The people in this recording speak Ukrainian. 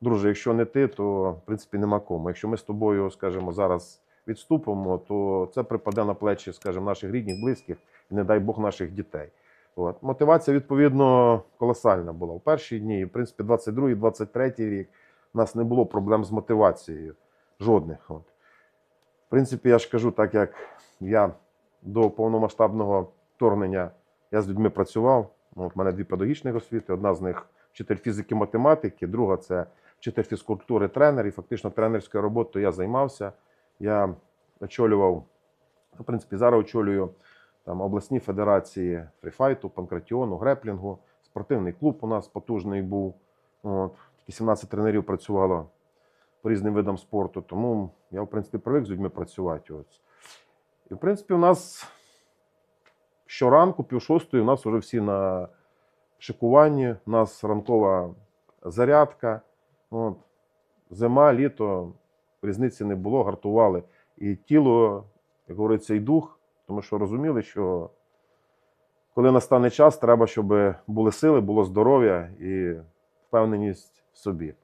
друже, якщо не ти, то в принципі нема кому. Якщо ми з тобою, скажімо, зараз відступимо, то це припаде на плечі, скажімо, наших рідних, близьких і не дай Бог наших дітей. От. Мотивація, відповідно, колосальна була в перші дні. В принципі, 22-й, 23-й рік у нас не було проблем з мотивацією. Жодних. От. В принципі, я ж кажу, так як я до повномасштабного вторгнення я з людьми працював. В мене дві педагогічних освіти. Одна з них вчитель фізики, математики, друга це вчитель фізкультури, тренер. І фактично тренерською роботою я займався. Я очолював, в принципі, зараз очолюю там, обласні федерації фріфайту, панкратіону, греплінгу. Спортивний клуб у нас потужний був. От, тільки 17 тренерів працювало по різним видам спорту. Тому я, в принципі, привик з людьми працювати. Ось. І, в принципі, у нас щоранку, пів шостої, у нас вже всі на шикуванні, у нас ранкова зарядка. От. Зима, літо, різниці не було, гартували. І тіло, як говориться, і дух, тому що розуміли, що коли настане час, треба, щоб були сили, було здоров'я і впевненість в собі.